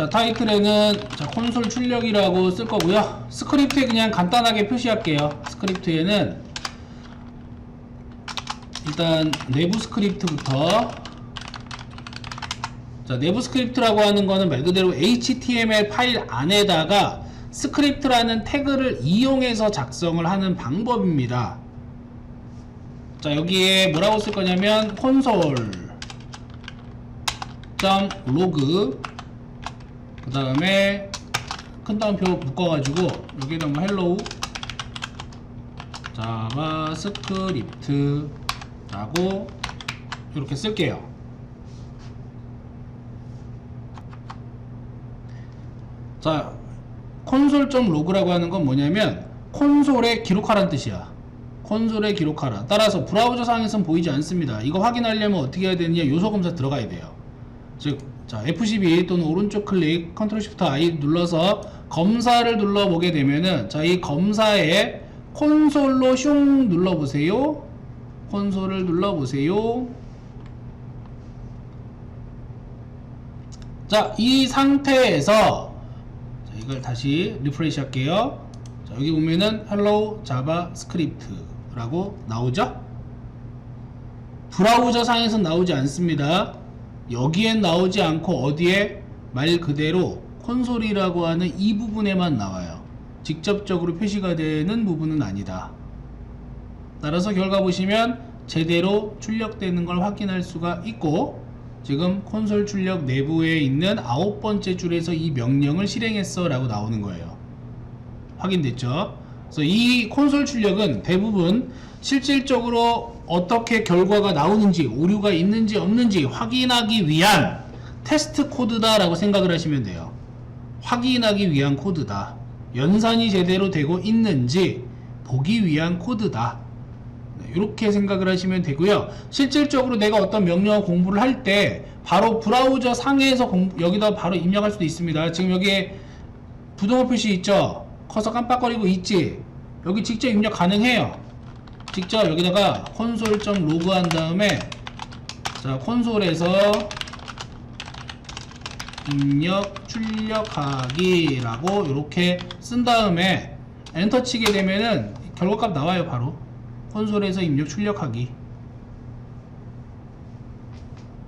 자, 타이틀에는 자, 콘솔 출력이라고 쓸 거고요. 스크립트에 그냥 간단하게 표시할게요. 스크립트에는 일단 내부 스크립트부터 자, 내부 스크립트라고 하는 거는 말 그대로 HTML 파일 안에다가 스크립트라는 태그를 이용해서 작성을 하는 방법입니다. 자, 여기에 뭐라고 쓸 거냐면 콘솔 점로 그그 다음에 큰 따옴표 묶어가지고 여기에다 뭐 헬로우 자바스크립트 라고 이렇게 쓸게요. 자 콘솔.로그라고 하는 건 뭐냐면 콘솔에 기록하라는 뜻이야. 콘솔에 기록하라. 따라서 브라우저 상에선 보이지 않습니다. 이거 확인하려면 어떻게 해야 되느냐? 요소 검사 들어가야 돼요. 즉, 자, F12 또는 오른쪽 클릭, 컨트롤 시프트 I 눌러서 검사를 눌러보게 되면은, 자, 이 검사에 콘솔로 슝 눌러보세요. 콘솔을 눌러보세요. 자, 이 상태에서, 자, 이걸 다시 리프레시 할게요. 자, 여기 보면은, hello javascript라고 나오죠? 브라우저 상에서 나오지 않습니다. 여기엔 나오지 않고 어디에 말 그대로 콘솔이라고 하는 이 부분에만 나와요. 직접적으로 표시가 되는 부분은 아니다. 따라서 결과 보시면 제대로 출력되는 걸 확인할 수가 있고 지금 콘솔 출력 내부에 있는 아홉 번째 줄에서 이 명령을 실행했어 라고 나오는 거예요. 확인됐죠? 그래서 이 콘솔 출력은 대부분 실질적으로 어떻게 결과가 나오는지 오류가 있는지 없는지 확인하기 위한 테스트 코드다 라고 생각을 하시면 돼요. 확인하기 위한 코드다. 연산이 제대로 되고 있는지 보기 위한 코드다. 네, 이렇게 생각을 하시면 되고요. 실질적으로 내가 어떤 명령어 공부를 할 때 바로 브라우저 상에서 공- 여기다 바로 입력할 수도 있습니다. 지금 여기에 부동호 표시 있죠? 커서 깜빡거리고 있지? 여기 직접 입력 가능해요. 직접 여기다가 콘솔.로그 한 다음에 자 콘솔에서 입력 출력하기라고 이렇게 쓴 다음에 엔터 치게 되면은 결과값 나와요 바로. 콘솔에서 입력 출력하기.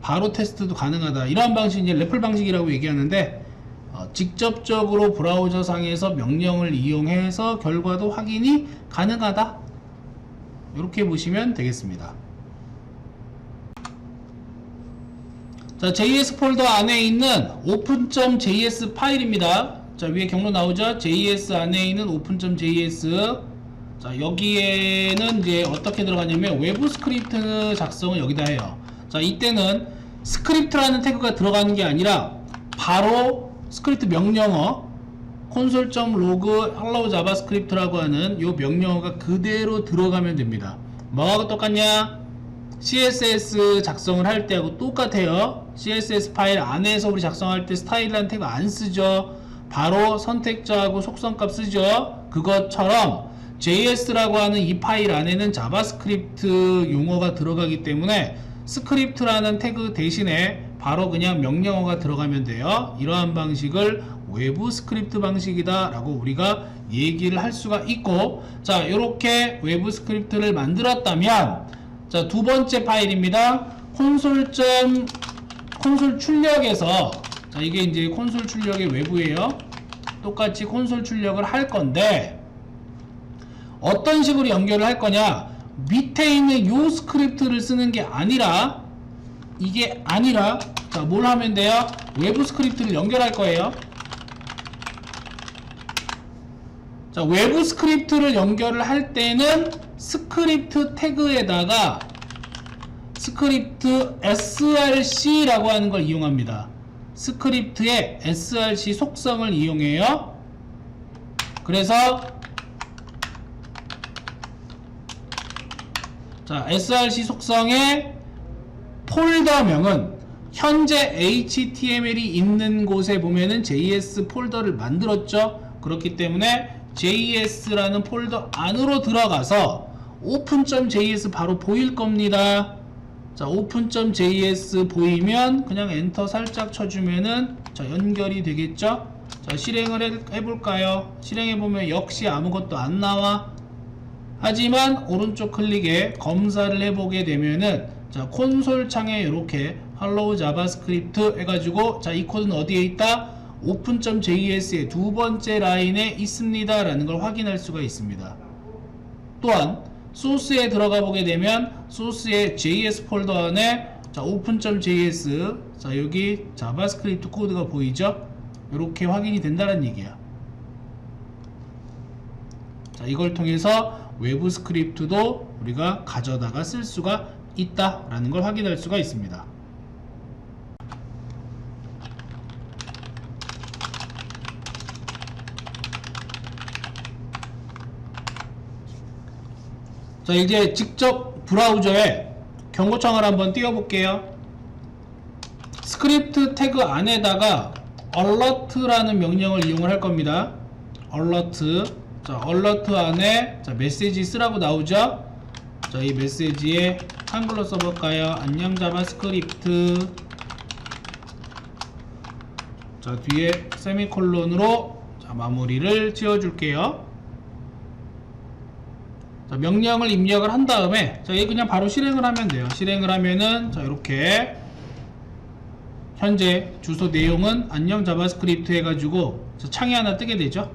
바로 테스트도 가능하다. 이러한 방식이 레플 방식이라고 얘기하는데 어, 직접적으로 브라우저 상에서 명령을 이용해서 결과도 확인이 가능하다 이렇게 보시면 되겠습니다. 자 JS 폴더 안에 있는 open.js 파일입니다. 자 위에 경로 나오죠? JS 안에 있는 open.js 자 여기에는 이제 어떻게 들어가냐면 외부 스크립트 작성을 여기다 해요. 자 이때는 스크립트라는 태그가 들어가는 게 아니라 바로 스크립트 명령어 console.log hello javascript라고 하는 이 명령어가 그대로 들어가면 됩니다 뭐하고 똑같냐 CSS 작성을 할 때하고 똑같아요. CSS 파일 안에서 우리 작성할 때 스타일이라는 태그 안 쓰죠. 바로 선택자하고 속성값 쓰죠. 그것처럼 JS라고 하는 이 파일 안에는 자바스크립트 용어가 들어가기 때문에 스크립트라는 태그 대신에 바로 그냥 명령어가 들어가면 돼요. 이러한 방식을 외부 스크립트 방식이다 라고 우리가 얘기를 할 수가 있고 자 이렇게 외부 스크립트를 만들었다면 자, 두 번째 파일입니다. 콘솔 점 콘솔 출력에서 자, 이게 이제 콘솔 출력의 외부예요. 똑같이 콘솔 출력을 할 건데 어떤 식으로 연결을 할 거냐? 밑에 있는 요 스크립트를 쓰는 게 아니라 이게 아니라 자, 뭘 하면 돼요? 외부 스크립트를 연결할 거예요. 자, 외부 스크립트를 연결을 할 때는 스크립트 태그에다가 스크립트 src라고 하는 걸 이용합니다. 스크립트의 src 속성을 이용해요. 그래서 자, src 속성의 폴더명은 현재 HTML이 있는 곳에 보면은 JS 폴더를 만들었죠. 그렇기 때문에 JS라는 폴더 안으로 들어가서 open.js 바로 보일 겁니다. 자, open.js 보이면 그냥 엔터 살짝 쳐주면은 자, 연결이 되겠죠? 자, 실행을 해, 해볼까요? 실행해보면 역시 아무것도 안 나와. 하지만 오른쪽 클릭에 검사를 해보게 되면은 자, 콘솔 창에 이렇게 hello 자바스크립트 해가지고 자, 이 코드는 어디에 있다? open.js의 두 번째 라인에 있습니다. 라는 걸 확인할 수가 있습니다. 또한 소스에 들어가 보게 되면 소스의 JS 폴더 안에 자 open.js 자 여기 자바스크립트 코드가 보이죠? 이렇게 확인이 된다는 얘기야. 자 이걸 통해서 외부 스크립트도 우리가 가져다가 쓸 수가 있다라는 걸 확인할 수가 있습니다. 자 이제 직접 브라우저에 경고창을 한번 띄워볼게요. 스크립트 태그 안에다가 alert라는 명령을 이용을 할 겁니다. alert. 자 alert 안에 자 메시지 쓰라고 나오죠 자 이 메시지에 한글로 써볼까요 안녕 자바스크립트 자 뒤에 세미콜론으로 자 마무리를 지어줄게요 자, 명령을 입력을 한 다음에 자, 이 그냥 바로 실행을 하면 돼요. 실행을 하면은 자, 이렇게 현재 주소 내용은 안녕 자바스크립트 해가지고 저 창이 하나 뜨게 되죠.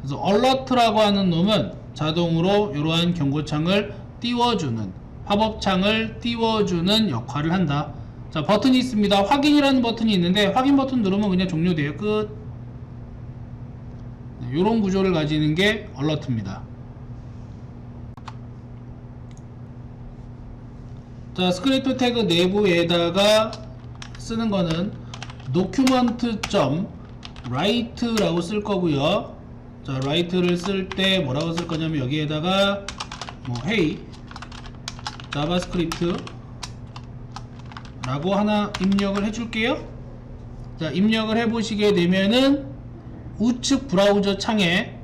그래서 alert라고 하는 놈은 자동으로 이러한 경고창을 띄워주는 팝업창을 띄워주는 역할을 한다. 자 버튼이 있습니다. 확인이라는 버튼이 있는데 확인 버튼 누르면 그냥 종료돼요. 끝. 이런 구조를 가지는 게 alert입니다. 자, 스크립트 태그 내부에다가 쓰는 거는 document.write라고 쓸 거고요. 자, write를 쓸 때 뭐라고 쓸 거냐면 여기에다가 뭐 hey 자바스크립트 라고 하나 입력을 해 줄게요. 자, 입력을 해 보시게 되면은 우측 브라우저 창에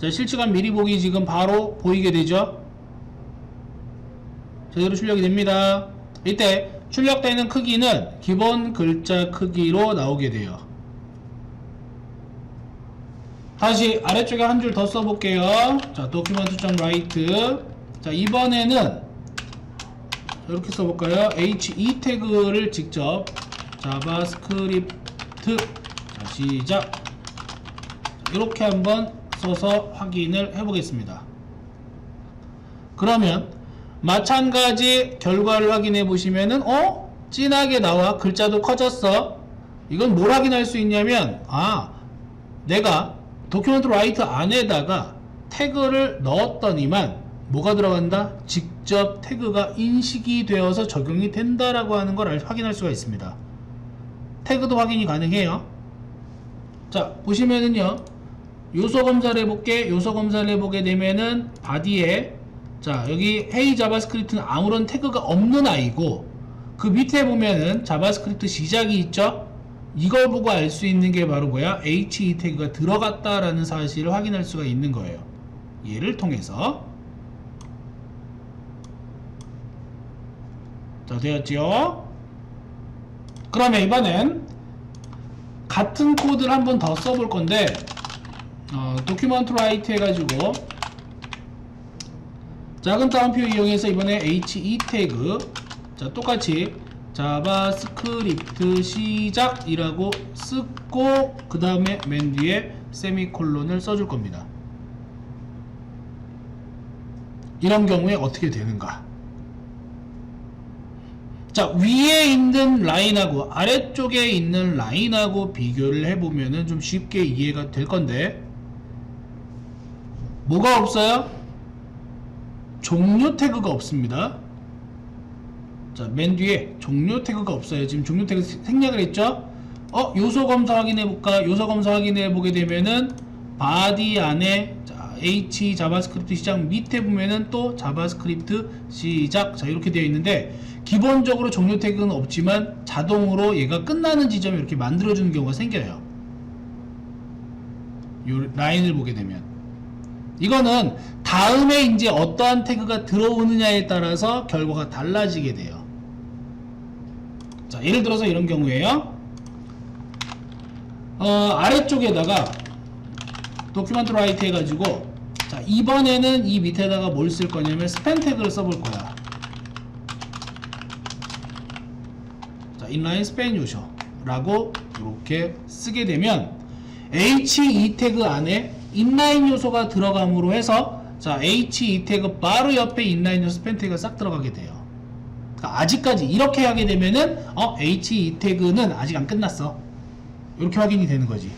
자, 실시간 미리 보기 지금 바로 보이게 되죠. 제대로 출력이 됩니다. 이때 출력되는 크기는 기본 글자 크기로 나오게 돼요. 다시 아래쪽에 한 줄 더 써볼게요. 자, document.write. 자, 이번에는 이렇게 써볼까요? he 태그를 직접 자바스크립트 자, 시작 이렇게 한번 써서 확인을 해보겠습니다. 그러면 마찬가지 결과를 확인해 보시면은 어? 진하게 나와 글자도 커졌어 이건 뭘 확인할 수 있냐면 아 내가 도큐멘트 라이트 안에다가 태그를 넣었더니만 뭐가 들어간다? 직접 태그가 인식이 되어서 적용이 된다라고 하는 걸 알- 확인할 수가 있습니다. 태그도 확인이 가능해요. 자 보시면은요. 요소 검사를 해볼게. 요소 검사를 해보게 되면은 바디에 자 여기 헤이 자바스크립트는 아무런 태그가 없는 아이고 그 밑에 보면은 자바스크립트 시작이 있죠 이걸 보고 알 수 있는 게 바로 뭐야? He 태그가 들어갔다라는 사실을 확인할 수가 있는 거예요. 얘를 통해서. 자 되었죠 그러면 이번엔 같은 코드를 한 번 더 써볼 건데 어, 라이트 해가지고 작은 따옴표 이용해서 이번에 he 태그 자 똑같이 자바스크립트 시작이라고 쓰고 그 다음에 맨 뒤에 세미콜론을 써줄 겁니다. 이런 경우에 어떻게 되는가? 자 위에 있는 라인하고 아래쪽에 있는 라인하고 비교를 해보면은 좀 쉽게 이해가 될 건데 뭐가 없어요? 종료 태그가 없습니다. 자, 맨 뒤에 종료 태그가 없어요. 지금 종료 태그 생략을 했죠? 어, 요소 검사 확인해 볼까? 요소 검사 확인해 보게 되면은 바디 안에 자, H 자바스크립트 시작 밑에 보면은 또 자바스크립트 시작 자 이렇게 되어 있는데 기본적으로 종료 태그는 없지만 자동으로 얘가 끝나는 지점이 이렇게 만들어 주는 경우가 생겨요. 요 라인을 보게 되면 이거는 다음에 이제 어떠한 태그가 들어오느냐에 따라서 결과가 달라지게 돼요. 자, 예를 들어서 이런 경우에요. 어, 아래쪽에다가 라이트 해가지고 자, 이번에는 이 밑에다가 뭘 쓸 거냐면 스팬 태그를 써볼 거야. 자, 인라인 스팬 요소라고 이렇게 쓰게 되면 H2 태그 안에 인라인 요소가 들어감으로 해서 자 H2 태그 바로 옆에 인라인 요소 스팬 태그가 싹 들어가게 돼요. 그러니까 아직까지 이렇게 하게 되면은 어 H2 태그는 아직 안 끝났어. 이렇게 확인이 되는 거지.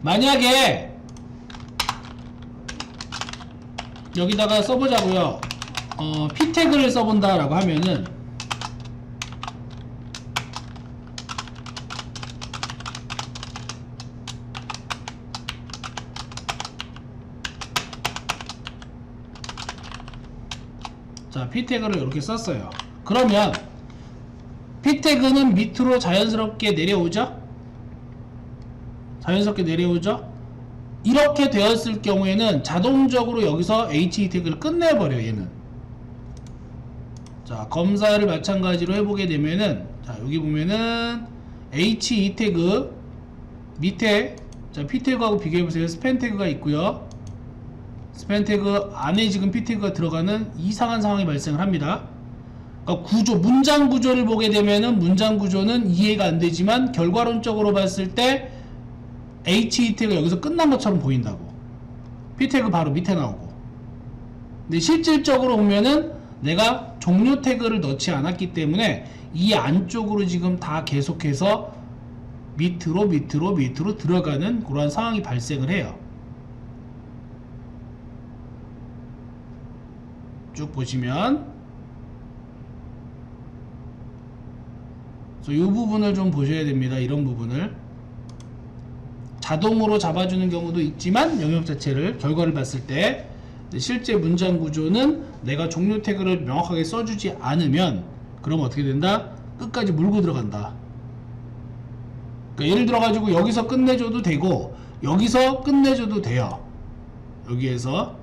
만약에 여기다가 써보자고요. 어, P 태그를 써본다라고 하면은 자, P 태그를 이렇게 썼어요. 그러면 P 태그는 밑으로 자연스럽게 내려오죠? 자연스럽게 내려오죠? 이렇게 되었을 경우에는 자동적으로 여기서 HE 태그를 끝내버려 얘는 자 검사를 마찬가지로 해보게 되면은 자 여기 보면은 HE 태그 밑에 자 P 태그하고 비교해보세요 스팬 태그가 있고요 스팬 태그 안에 지금 P 태그가 들어가는 이상한 상황이 발생을 합니다 그러니까 구조 문장 구조를 보게 되면은 문장 구조는 이해가 안 되지만 결과론적으로 봤을 때 H 태그 여기서 끝난 것처럼 보인다고. P 태그 바로 밑에 나오고. 근데 실질적으로 보면은 내가 종료 태그를 넣지 않았기 때문에 이 안쪽으로 지금 다 계속해서 밑으로 밑으로 밑으로 들어가는 그러한 상황이 발생을 해요. 쭉 보시면 이 부분을 좀 보셔야 됩니다. 이런 부분을 자동으로 잡아주는 경우도 있지만 영역 자체를 결과를 봤을 때 실제 문장 구조는 내가 종료 태그를 명확하게 써주지 않으면 그럼 어떻게 된다? 끝까지 물고 들어간다. 그러니까 예를 들어 가지고 여기서 끝내줘도 되고 여기서 끝내줘도 돼요. 여기에서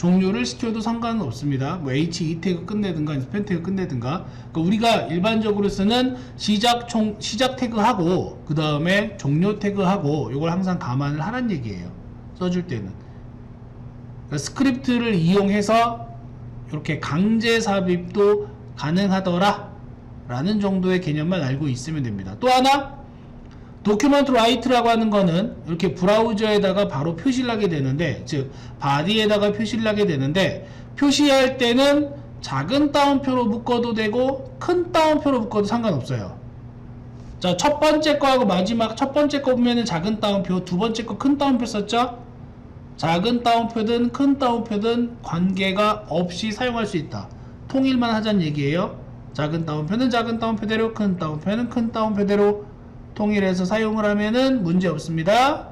종료를 시켜도 상관은 없습니다. 뭐 H2 태그 끝내든가 스팬 태그 끝내든가. 그러니까 우리가 일반적으로 쓰는 시작 총 시작 태그하고 그 다음에 종료 태그하고 이걸 항상 감안을 하란 얘기예요. 써줄 때는. 그러니까 스크립트를 이용해서 이렇게 강제 삽입도 가능하더라. 라는 정도의 개념만 알고 있으면 됩니다. 또 하나 도큐먼트 라이트라고 하는 거는 이렇게 브라우저에다가 바로 표시를 하게 되는데 즉 바디에다가 표시를 하게 되는데 표시할 때는 작은 따옴표로 묶어도 되고 큰 따옴표로 묶어도 상관없어요. 자 첫 번째 거하고 마지막 첫 번째 거 보면은 작은 따옴표 두 번째 거 큰 따옴표 썼죠? 작은 따옴표든 큰 따옴표든 관계가 없이 사용할 수 있다. 통일만 하자는 얘기예요. 작은 따옴표는 작은 따옴표대로 큰 따옴표는 큰 따옴표대로 통일해서 사용을 하면은 문제 없습니다.